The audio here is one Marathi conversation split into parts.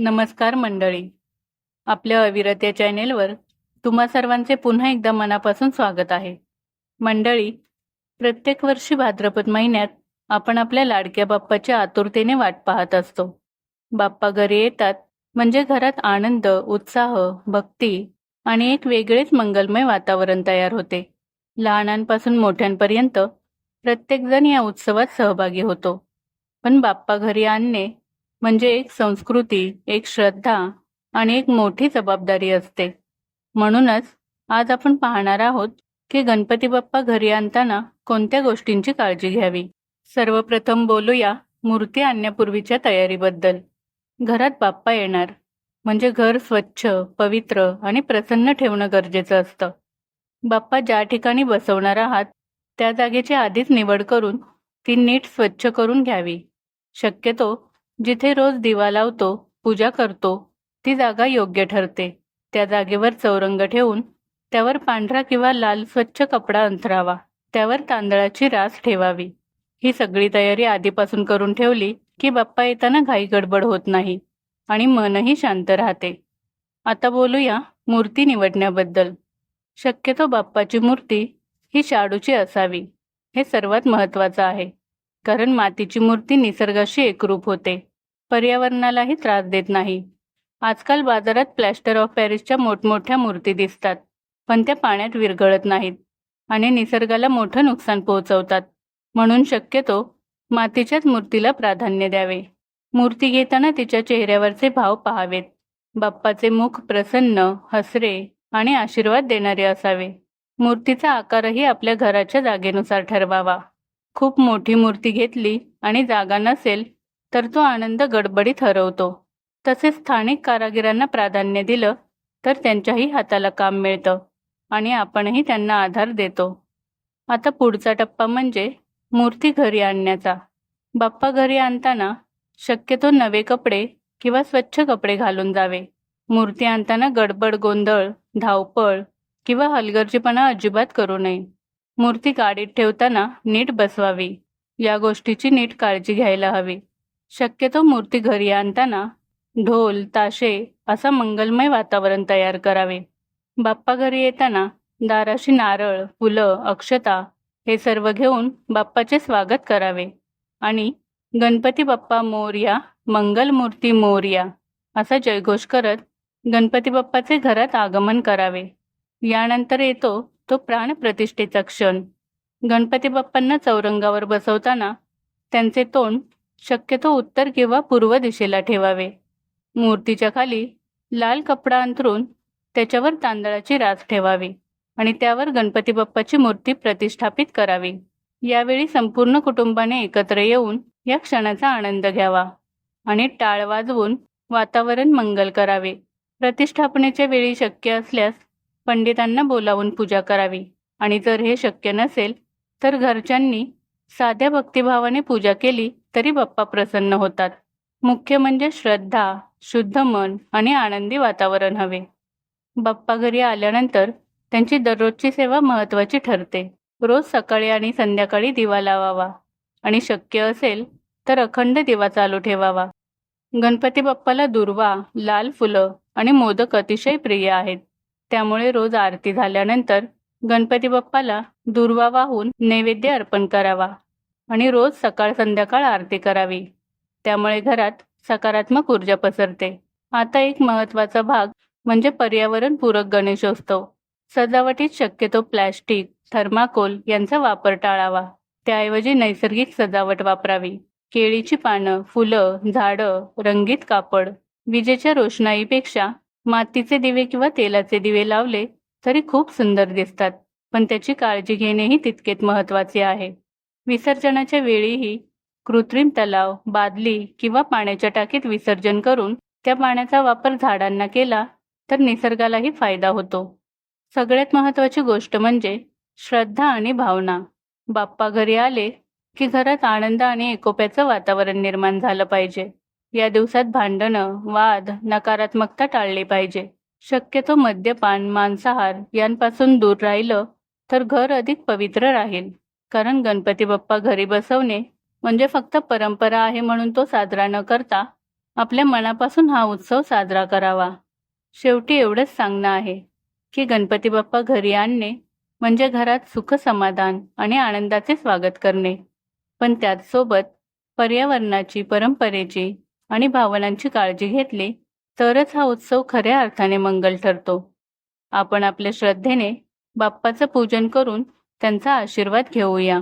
नमस्कार मंडळी. आपल्या अविरत या चॅनेलवर तुम्हा सर्वांचे पुन्हा एकदा मनापासून स्वागत आहे. मंडळी प्रत्येक वर्षी भाद्रपद महिन्यात आपण आपल्या लाडक्या बाप्पाच्या आतुरतेने वाट पाहत असतो. बाप्पा घरी येतात म्हणजे घरात आनंद उत्साह भक्ती आणि एक वेगळेच मंगलमय वातावरण तयार होते. लहानांपासून मोठ्यांपर्यंत प्रत्येकजण या उत्सवात सहभागी होतो. पण बाप्पा घरी आणणे म्हणजे एक संस्कृती एक श्रद्धा आणि एक मोठी जबाबदारी असते. म्हणूनच आज आपण पाहणार आहोत की गणपती बाप्पा घरी आणताना कोणत्या गोष्टींची काळजी घ्यावी? सर्वप्रथम बोलूया मूर्ती आणण्यापूर्वीच्या तयारीबद्दल. घरात बाप्पा येणार. म्हणजे घर स्वच्छ पवित्र आणि प्रसन्न ठेवणं गरजेचं असतं. बाप्पा ज्या ठिकाणी बसवणार आहात त्या जागेची आधीच निवड करून ती नीट स्वच्छ करून घ्यावी. शक्यतो जिथे रोज दिवा लावतो पूजा करतो ती जागा योग्य ठरते. त्या जागेवर चौरंग ठेवून त्यावर पांढरा किंवा लाल स्वच्छ कपडा अंथरावा त्यावर तांदळाची रास ठेवावी. ही सगळी तयारी आधीपासून करून ठेवली की बाप्पा येताना घाई गडबड होत नाही आणि मनही शांत राहते. आता बोलूया मूर्ती निवडण्याबद्दल. शक्यतो बाप्पाची मूर्ती ही शाडूची असावी. हे सर्वात महत्त्वाचं आहे. कारण मातीची मूर्ती निसर्गाशी एकरूप होते. पर्यावरणालाही त्रास देत नाही. आजकाल बाजारात प्लॅस्टर ऑफ पॅरिसच्या मोठमोठ्या मूर्ती दिसतात पण त्या पाण्यात विरघळत नाहीत आणि निसर्गाला मोठं नुकसान पोहोचवतात. म्हणून शक्यतो मातीच्याच मूर्तीला प्राधान्य द्यावे. मूर्ती घेताना तिच्या चेहऱ्यावरचे भाव पाहावेत. बाप्पाचे मुख प्रसन्न हसरे आणि आशीर्वाद देणारे असावे. मूर्तीचा आकारही आपल्या घराच्या जागेनुसार ठरवावा. खूप मोठी मूर्ती घेतली आणि जागा नसेल तर तो आनंद गडबडीत हरवतो. तसेच स्थानिक कारागिरांना प्राधान्य दिलं तर त्यांच्याही हाताला काम मिळतं आणि आपणही त्यांना आधार देतो. आता पुढचा टप्पा म्हणजे मूर्ती घरी आणण्याचा. बाप्पा घरी आणताना शक्यतो नवे कपडे किंवा स्वच्छ कपडे घालून जावे. मूर्ती आणताना गडबड गोंधळ धावपळ किंवा हलगर्जीपणा अजिबात करू नये. मूर्ती गाडीत ठेवताना नीट बसवावी. या गोष्टीची नीट काळजी घ्यायला हवी. शक्यतो मूर्ती घरी आणताना ढोल ताशे असं मंगलमय वातावरण तयार करावे. बाप्पा घरी येताना दाराशी नारळ फुलं अक्षता हे सर्व घेऊन बाप्पाचे स्वागत करावे. आणि गणपती बाप्पा मोर्या मंगलमूर्ती मोर्या असा जयघोष करत गणपती बाप्पाचे घरात आगमन करावे. यानंतर येतो तो प्राणप्रतिष्ठेचा क्षण. गणपती बाप्पांना चौरंगावर बसवताना त्यांचे तोंड शक्यतो उत्तर किंवा पूर्व दिशेला ठेवावे. मूर्तीच्या खाली लाल कपडा अंथरून त्याच्यावर तांदळाची रास ठेवावी आणि त्यावर गणपती बाप्पाची मूर्ती प्रतिष्ठापित करावी. यावेळी संपूर्ण कुटुंबाने एकत्र येऊन या क्षणाचा आनंद घ्यावा आणि टाळ वाजवून वातावरण मंगल करावे. प्रतिष्ठापनेच्या वेळी शक्य असल्यास पंडितांना बोलावून पूजा करावी आणि जर हे शक्य नसेल तर घरच्यांनी साध्या भक्तिभावाने पूजा केली तरी बाप्पा प्रसन्न होतात. मुख्य म्हणजे श्रद्धा शुद्ध मन आणि आनंदी वातावरण हवे. बाप्पा घरी आल्यानंतर त्यांची दररोजची सेवा महत्त्वाची ठरते. रोज सकाळी आणि संध्याकाळी दिवा लावावा. आणि शक्य असेल तर अखंड दिवा चालू ठेवावा. गणपती बाप्पाला दुर्वा लाल फुलं आणि मोदक अतिशय प्रिय आहेत. त्यामुळे रोज आरती झाल्यानंतर गणपती बाप्पाला दुर्वा वाहून नैवेद्य अर्पण करावा आणि रोज सकाळ संध्याकाळ आरती करावी. त्यामुळे घरात सकारात्मक ऊर्जा पसरते. आता एक महत्त्वाचा भाग म्हणजे पर्यावरणपूरक गणेशोत्सव. सजावटीत शक्यतो प्लॅस्टिक थर्माकोल यांचा वापर टाळावा. त्याऐवजी नैसर्गिक सजावट वापरावी. केळीची पानं फुलं झाडं रंगीत कापड विजेच्या रोषणाईपेक्षा मातीचे दिवे किंवा तेलाचे दिवे लावले तरी खूप सुंदर दिसतात पण त्याची काळजी घेणेही तितकेच महत्त्वाचे आहे. विसर्जनाच्या वेळीही कृत्रिम तलाव बादली किंवा पाण्याच्या टाकीत विसर्जन करून त्या पाण्याचा वापर झाडांना केला तर निसर्गालाही फायदा होतो. सगळ्यात महत्त्वाची गोष्ट म्हणजे श्रद्धा आणि भावना. बाप्पा घरी आले की घरात आनंद आणि एकोप्याचं वातावरण निर्माण झालं पाहिजे. या दिवसात भांडणं वाद नकारात्मकता टाळली पाहिजे. शक्यतो मद्यपान मांसाहार यांपासून दूर राहिलं तर घर अधिक पवित्र राहील. कारण गणपती बाप्पा घरी बसवणे म्हणजे फक्त परंपरा आहे म्हणून तो साजरा न करता आपल्या मनापासून हा उत्सव साजरा करावा. शेवटी एवढंच सांगणं आहे की गणपती बाप्पा घरी आणणे म्हणजे घरात सुख समाधान आणि आनंदाचे स्वागत करणे. पण त्याचसोबत पर्यावरणाची परंपरेची आणि भावनांची काळजी घेतली तरच हा उत्सव खऱ्या अर्थाने मंगल ठरतो. आपण आपल्या श्रद्धेने बाप्पाचं पूजन करून त्यांचा आशीर्वाद घेऊया.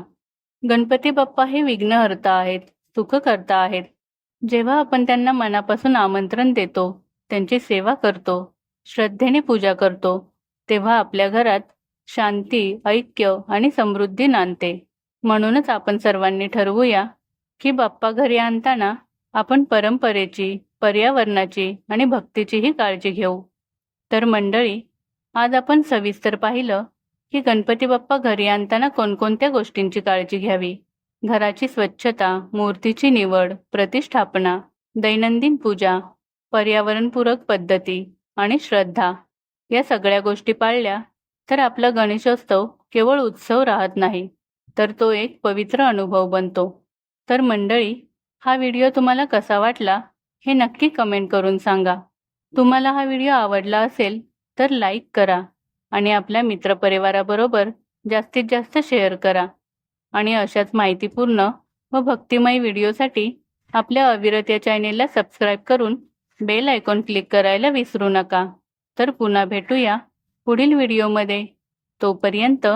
गणपती बाप्पा हे विघ्नहर्ता आहेत सुखकर्ता आहेत. जेव्हा आपण त्यांना मनापासून आमंत्रण देतो त्यांची सेवा करतो श्रद्धेने पूजा करतो तेव्हा आपल्या घरात शांती ऐक्य आणि समृद्धी नांदते. म्हणूनच आपण सर्वांनी ठरवूया की बाप्पा घरी आणताना आपण परंपरेची पर्यावरणाची आणि भक्तीचीही काळजी घेऊ. तर मंडळी आज आपण सविस्तर पाहिलं की गणपती बाप्पा घरी आणताना कोणकोणत्या गोष्टींची काळजी घ्यावी? घराची स्वच्छता मूर्तीची निवड प्रतिष्ठापना दैनंदिन पूजा पर्यावरणपूरक पद्धती आणि श्रद्धा या सगळ्या गोष्टी पाळल्या तर आपला गणेशोत्सव केवळ उत्सव राहत नाही तर तो एक पवित्र अनुभव बनतो. तर मंडळी हा व्हिडिओ तुम्हाला कसा वाटला हे नक्की कमेंट करून सांगा. तुम्हाला हा व्हिडिओ आवडला असेल तर लाईक करा आणि आपल्या मित्रपरिवाराबरोबर जास्तीत जास्त शेअर करा. आणि अशाच माहितीपूर्ण व भक्तिमय व्हिडिओसाठी आपल्या अविरत या चॅनेलला सबस्क्राईब करून बेल आयकॉन क्लिक करायला विसरू नका. तर पुन्हा भेटूया पुढील व्हिडिओमध्ये. तोपर्यंत